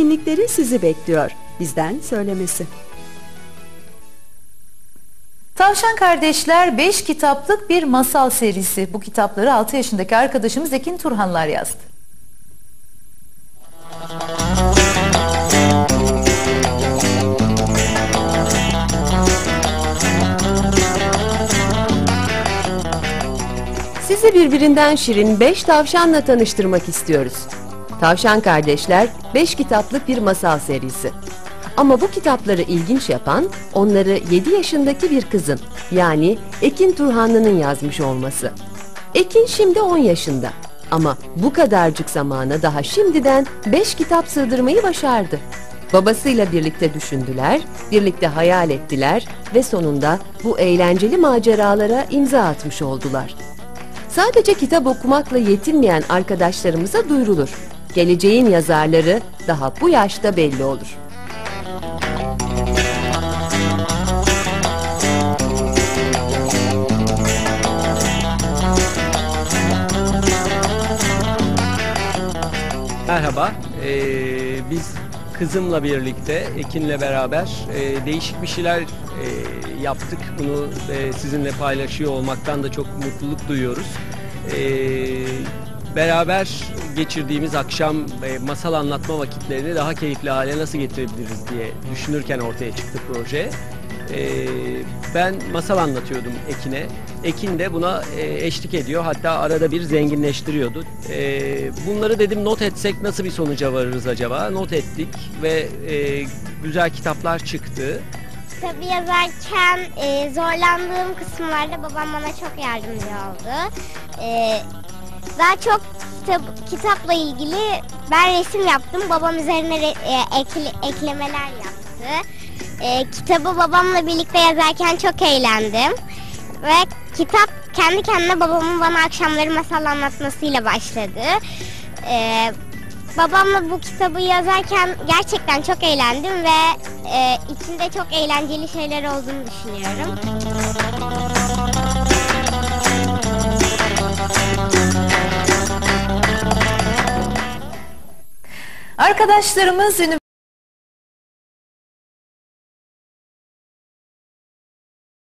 etkinlikleri sizi bekliyor. Bizden söylemesi. Tavşan Kardeşler 5 kitaplık bir masal serisi. Bu kitapları 6 yaşındaki arkadaşımız Ekin Turhanlar yazdı. Sizi birbirinden şirin 5 tavşanla tanıştırmak istiyoruz. Tavşan Kardeşler 5 kitaplık bir masal serisi. Ama bu kitapları ilginç yapan onları 7 yaşındaki bir kızın yani Ekin Turhanlı'nın yazmış olması. Ekin şimdi 10 yaşında ama bu kadarcık zamana daha şimdiden 5 kitap sığdırmayı başardı. Babasıyla birlikte düşündüler, birlikte hayal ettiler ve sonunda bu eğlenceli maceralara imza atmış oldular. Sadece kitap okumakla yetinmeyen arkadaşlarımıza duyurulur. Geleceğin yazarları daha bu yaşta belli olur. Merhaba, ee, biz kızımla birlikte, Ekin'le beraber e, değişik bir şeyler e, yaptık. Bunu e, sizinle paylaşıyor olmaktan da çok mutluluk duyuyoruz. E, beraber geçirdiğimiz akşam e, masal anlatma vakitlerini daha keyifli hale nasıl getirebiliriz diye düşünürken ortaya çıktı proje. Ee, ben masal anlatıyordum Ekin'e. Ekin de buna e, eşlik ediyor. Hatta arada bir zenginleştiriyordu. Ee, bunları dedim not etsek nasıl bir sonuca varırız acaba? Not ettik ve e, güzel kitaplar çıktı. Kitabı yazarken e, zorlandığım kısımlarda babam bana çok yardımcı oldu. E, daha çok kitap, kitapla ilgili ben resim yaptım. Babam üzerine re- e, ekle- eklemeler yaptı. E, kitabı babamla birlikte yazarken çok eğlendim. Ve kitap kendi kendine babamın bana akşamları masal anlatmasıyla başladı. E, babamla bu kitabı yazarken gerçekten çok eğlendim ve e, içinde çok eğlenceli şeyler olduğunu düşünüyorum. Arkadaşlarımız